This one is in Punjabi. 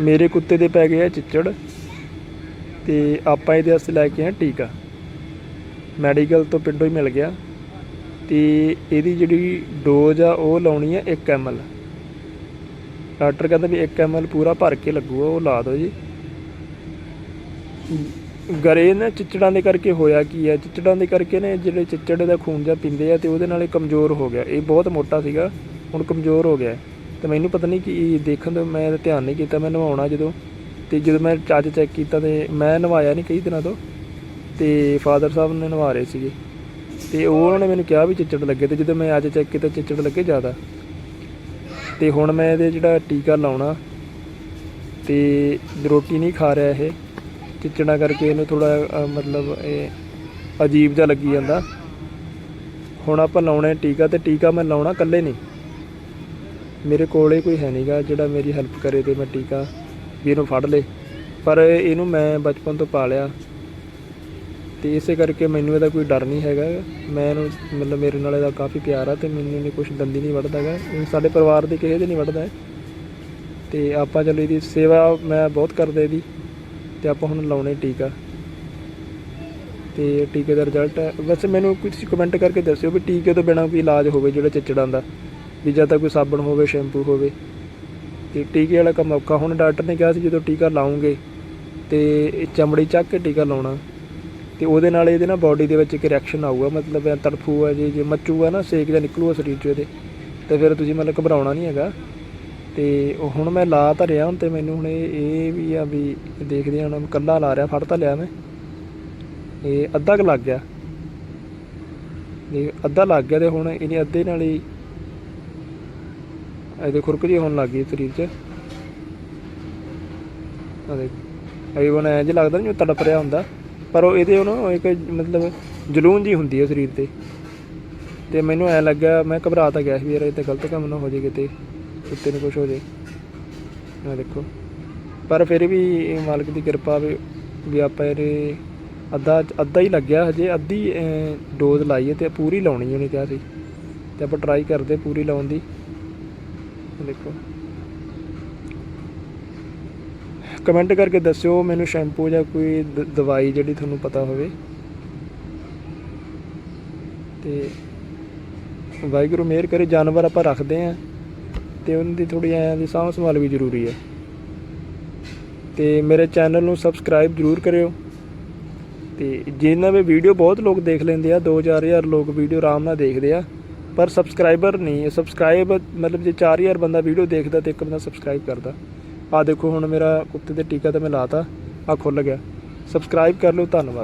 ਮੇਰੇ ਕੁੱਤੇ ਦੇ ਪੈ ਗਏ ਆ ਚਿੱਚੜ ਤੇ ਆਪਾਂ ਇਹਦੇ ਵਾਸਤੇ ਲੈ ਕੇ ਆਏ ਟੀਕਾ। ਮੈਡੀਕਲ ਤੋਂ ਪਿੰਡੋਂ ਹੀ ਮਿਲ ਗਿਆ ਤੇ ਇਹਦੀ ਜਿਹੜੀ ਡੋਜ਼ ਆ ਉਹ ਲਾਉਣੀ ਹੈ 1 ml ਡਾਕਟਰ ਕਹਿੰਦਾ ਵੀ 1 ml ਪੂਰਾ ਭਰ ਕੇ ਲੱਗੂਗਾ, ਉਹ ਲਾ ਦਿਓ ਜੀ। ਗਰੇ ਨਾ ਚਿੱਚੜਾਂ ਦੇ ਕਰਕੇ ਹੋਇਆ ਕੀ ਹੈ ਚਿੱਚੜਾਂ ਦੇ ਕਰਕੇ ਨੇ ਜਿਹੜੇ ਚਿੱਚੜ ਦਾ ਖੂਨ ਜਾਂ ਪੀਂਦੇ ਆ ਤੇ ਉਹਦੇ ਨਾਲ ਇਹ ਕਮਜ਼ੋਰ ਹੋ ਗਿਆ। ਇਹ ਬਹੁਤ ਮੋਟਾ ਸੀਗਾ, ਹੁਣ ਕਮਜ਼ੋਰ ਹੋ ਗਿਆ। ਤੇ ਮੈਨੂੰ ਪਤਾ ਨਹੀਂ ਕਿ ਦੇਖਣ ਤੋਂ ਮੈਂ ਤਾਂ ਧਿਆਨ ਨਹੀਂ ਕੀਤਾ, ਮੈਂ ਨਵਾਉਣਾ ਜਦੋਂ। ਤੇ ਜਦੋਂ ਮੈਂ ਅੱਜ ਚੈੱਕ ਕੀਤਾ ਤੇ ਮੈਂ ਨਵਾਇਆ ਨਹੀਂ ਕਈ ਦਿਨਾਂ ਤੋਂ, ਤੇ ਫਾਦਰ ਸਾਹਿਬ ਨੇ ਨਵਾ ਰਹੇ ਸੀਗੇ। ਤੇ ਉਹ ਉਹਨਾਂ ਨੇ ਮੈਨੂੰ ਕਿਹਾ ਵੀ ਚਿੱਚੜ ਲੱਗੇ ਤੇ ਜਦੋਂ ਮੈਂ ਅੱਜ ਚੈੱਕ ਕੀਤਾ ਚਿੱਚੜ ਲੱਗੇ ਜ਼ਿਆਦਾ। ਤੇ ਹੁਣ ਮੈਂ ਇਹਦੇ ਜਿਹੜਾ ਟੀਕਾ ਲਾਉਣਾ, ਤੇ ਰੋਟੀ ਨਹੀਂ ਖਾ ਰਿਹਾ ਇਹ, ਚਿੱਚੜਾਂ ਕਰਕੇ ਇਹਨੂੰ ਥੋੜਾ ਮਤਲਬ ਇਹ ਅਜੀਬ ਜਿਹਾ ਲੱਗੀ ਜਾਂਦਾ। ਹੁਣ ਆਪਾਂ ਲਾਉਣਾ ਟੀਕਾ ਤੇ ਟੀਕਾ ਮੈਂ ਲਾਉਣਾ ਇਕੱਲੇ ਨਹੀਂ। ਮੇਰੇ ਕੋਲੇ ਕੋਈ ਹੈ ਨਹੀਂਗਾ ਜਿਹੜਾ ਮੇਰੀ ਹੈਲਪ ਕਰੇ ਤੇ ਮੈਂ ਟੀਕਾ ਵੀ ਇਹਨੂੰ ਫੜ ਲੇ। ਪਰ ਇਹਨੂੰ ਮੈਂ ਬਚਪਨ ਤੋਂ ਪਾਲਿਆ। ਤੇ ਇਸੇ ਕਰਕੇ ਮੈਨੂੰ ਇਹਦਾ ਕੋਈ ਡਰ ਨਹੀਂ ਹੈਗਾ। ਮੈਂ ਇਹਨੂੰ ਮਤਲਬ ਮੇਰੇ ਨਾਲ ਇਹਦਾ ਕਾਫੀ ਪਿਆਰ ਆ ਤੇ ਮੈਨੂੰ ਨਹੀਂ ਕੁਝ ਦੰਦੀ ਨਹੀਂ ਵੱਢਦਾਗਾ ਇਹ ਸਾਡੇ ਪਰਿਵਾਰ ਦੇ ਕਿਸੇ ਦੇ ਨਹੀਂ ਵੱਢਦਾ ਹੈ ਤੇ ਆਪਾਂ ਚਲੋ ਇਹਦੀ ਸੇਵਾ ਮੈਂ ਬਹੁਤ ਕਰਦਾ ਇਹਦੀ। ਤੇ ਆਪਾਂ ਹੁਣ ਲਾਉਣੇ ਟੀਕਾ। ਤੇ ਟੀਕੇ ਦਾ ਰਿਜ਼ਲਟ ਵੈਸੇ ਮੈਨੂੰ ਕੁਝ ਕਮੈਂਟ ਕਰਕੇ ਦੱਸਿਓ ਵੀ ਟੀਕੇ ਤੋਂ ਬਿਨਾ ਕੋਈ ਇਲਾਜ ਹੋਵੇ ਜਿਹੜਾ ਚਿੱਚੜਾਂ ਦਾ। ਵੀ ਜਾਂ ਤਾਂ ਕੋਈ ਸਾਬਣ ਹੋਵੇ, ਸ਼ੈਂਪੂ ਹੋਵੇ। ਤੇ ਟੀਕੇ ਵਾਲਾ ਕੰਮ ਔਖਾ। ਹੁਣ ਡਾਕਟਰ ਨੇ ਕਿਹਾ ਸੀ, ਜਦੋਂ ਟੀਕਾ ਲਾਉਂਗੇ ਤੇ ਚਮੜੀ ਚੱਕ ਕੇ ਟੀਕਾ ਲਾਉਣਾ। ਤੇ ਉਹਦੇ ਨਾਲ ਇਹਦੇ ਨਾ ਬਾਡੀ ਦੇ ਵਿੱਚ ਇੱਕ ਰਿਐਕਸ਼ਨ ਆਊਗਾ। ਮਤਲਬ ਐ ਤੜਫੂਗਾ ਜੇ ਜੇ ਮੱਚੂਗਾ ਨਾ, ਸੇਕ ਜਾਂ ਨਿਕਲੂਗਾ ਸਰੀਰ ਚੋਂ ਇਹਦੇ, ਤੇ ਫਿਰ ਤੁਸੀਂ ਮਤਲਬ ਘਬਰਾਉਣਾ ਨਹੀਂ ਹੈਗਾ। ਤੇ ਹੁਣ ਮੈਂ ਲਾ ਤਾਂ ਰਿਹਾ ਹੁਣ ਤੇ ਮੈਨੂੰ ਹੁਣ ਇਹ ਇਹ ਵੀ ਆ ਵੀ ਦੇਖਦੇ ਹਾਂ ਹੁਣ ਮੈਂ ਕੱਲਾ ਲਾ ਰਿਹਾ, ਫੜ ਤਾਂ ਲਿਆ ਮੈਂ। ਇਹ ਅੱਧਾ ਕੁ ਲੱਗ ਗਿਆ। ਇਹ ਅੱਧਾ ਲੱਗ ਗਿਆ ਤੇ ਹੁਣ ਇਹਨੇ ਅੱਧੇ ਨਾਲ ਹੀ ਇਹਦੇ ਖੁਰਕ ਜੀ, ਹੋਣ ਲੱਗ ਗਈ ਸਰੀਰ 'ਚ। ਆ ਦੇਖ, ਇਹ ਬਣ ਇੰਜ ਲੱਗਦਾ ਨਹੀਂ ਤੜਪ ਰਿਹਾ ਹੁੰਦਾ। ਪਰ ਉਹ ਇਹਦੇ ਉਹਨੂੰ ਇੱਕ ਮਤਲਬ ਜਲੂਨ ਜੀ ਹੁੰਦੀ ਹੈ ਸਰੀਰ ਤੇ। ਤੇ ਮੈਨੂੰ ਐ ਲੱਗਾ ਮੈਂ ਘਬਰਾ ਤਾਂ ਗਿਆ ਸੀ ਵੀ ਯਾਰ ਇਹ ਤੇ ਗਲਤ ਕੰਮ ਨਾ ਹੋ ਜੇ ਕਿਤੇ, ਕੁੱਤੇ ਨੂੰ ਕੁਝ ਹੋ ਜੇ ਆ ਦੇਖੋ, ਪਰ ਫਿਰ ਵੀ ਇਹ ਮਾਲਕ ਦੀ ਕਿਰਪਾ ਵੀ ਵੀ ਆਪਾਂ ਇਹਦੇ ਅੱਧਾ ਅੱਧਾ ਹੀ ਲੱਗਿਆ ਹਜੇ, ਅੱਧੀ ਡੋਜ਼ ਲਾਈਏ ਹੈ ਤੇ ਪੂਰੀ ਲਾਉਣੀ ਉਹਨੇ ਕਿਹਾ ਸੀ। ਤੇ ਆਪਾਂ ਟਰਾਈ ਕਰਦੇ ਪੂਰੀ ਲਾਉਣ ਦੀ। ਦੇਖੋ। ਕਮੈਂਟ ਕਰਕੇ ਦੱਸਿਓ ਮੈਨੂੰ ਸ਼ੈਂਪੂ ਜਾਂ ਕੋਈ ਦਵਾਈ ਜਿਹੜੀ ਤੁਹਾਨੂੰ ਪਤਾ ਹੋਵੇ। ਤੇ ਵਾਹਿਗੁਰੂ ਮਿਹਰ ਕਰੇ, ਜਾਨਵਰ ਆਪਾਂ ਰੱਖਦੇ ਆਂ ਤੇ ਉਹਨਾਂ ਦੀ ਥੋੜੀ ਐਂ ਦੀ ਸਾਂਭ ਸੰਭਾਲ ਵੀ ਜ਼ਰੂਰੀ ਹੈ। ਤੇ ਮੇਰੇ ਚੈਨਲ ਨੂੰ ਸਬਸਕ੍ਰਾਈਬ ਜ਼ਰੂਰ ਕਰਿਓ। ਤੇ ਜਿਨ੍ਹਾਂ ਵੀ ਵੀਡੀਓ ਬਹੁਤ ਲੋਕ ਦੇਖ ਲੈਂਦੇ ਆ 2-4000 ਲੋਕ ਵੀਡੀਓ ਆਰਾਮ ਨਾਲ ਦੇਖਦੇ ਆ। ਪਰ ਸਬਸਕ੍ਰਾਈਬਰ ਨਹੀਂ, ਸਬਸਕ੍ਰਾਈਬ ਮਤਲਬ ਜੇ 4000 ਬੰਦਾ ਵੀਡੀਓ ਦੇਖਦਾ ਤੇ ਇੱਕ ਬੰਦਾ ਸਬਸਕ੍ਰਾਈਬ ਕਰਦਾ। ਆ ਦੇਖੋ ਹੁਣ ਮੇਰਾ ਕੁੱਤੇ ਤੇ ਟੀਕਾ ਤਾਂ ਮੈਂ ਲਾਤਾ ਆ ਖੁੱਲ ਗਿਆ। ਸਬਸਕ੍ਰਾਈਬ ਕਰ ਲਓ, ਧੰਨਵਾਦ।